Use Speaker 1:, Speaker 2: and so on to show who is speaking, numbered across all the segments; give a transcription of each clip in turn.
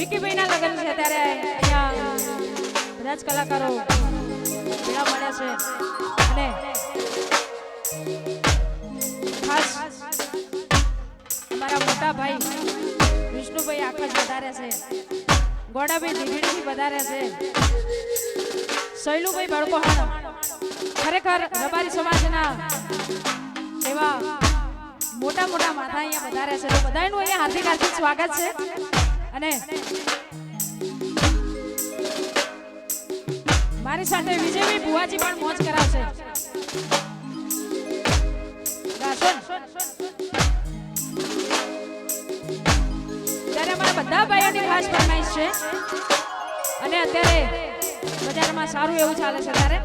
Speaker 1: વિકીભાઈ ના લગ્ન છે ત્યારે અહીંયા બધા જ કલાકારો ભેળા મળ્યા છે. અને ખાસ અમારા મોટા ભાઈ વિષ્ણુભાઈ આકાશ વધારે છે. ગોડાભાઈ દીઘડીથી વધારે છે. શૈલુભાઈ બળકોહાણ ખરેખર રબારી સમાજના એવા મોટા મોટા માથા અહીંયા વધારે છે. તો અહીંયા હાર્દિક હાર્દિક સ્વાગત છે. અને મારી સાથે વિજયભાઈ ભુવાજી પણ મોજ કરાવશે. ત્યારે અમારા બધા ભાઈઓની ખાસ ફરમાઈશ છે. અને અત્યારે બજારમાં સારું એવું ચાલે છે ત્યારે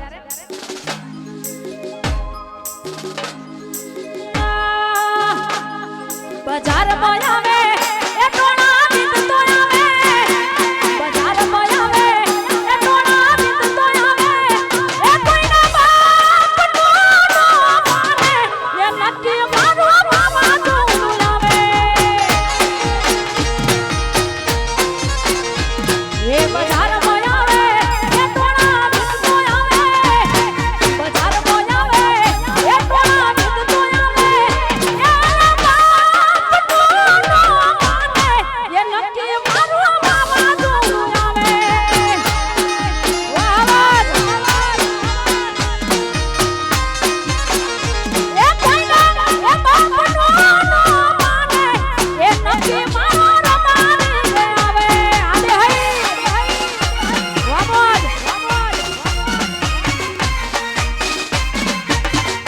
Speaker 1: બજાર આવે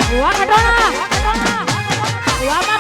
Speaker 1: વાહ ઘટોણા વાહ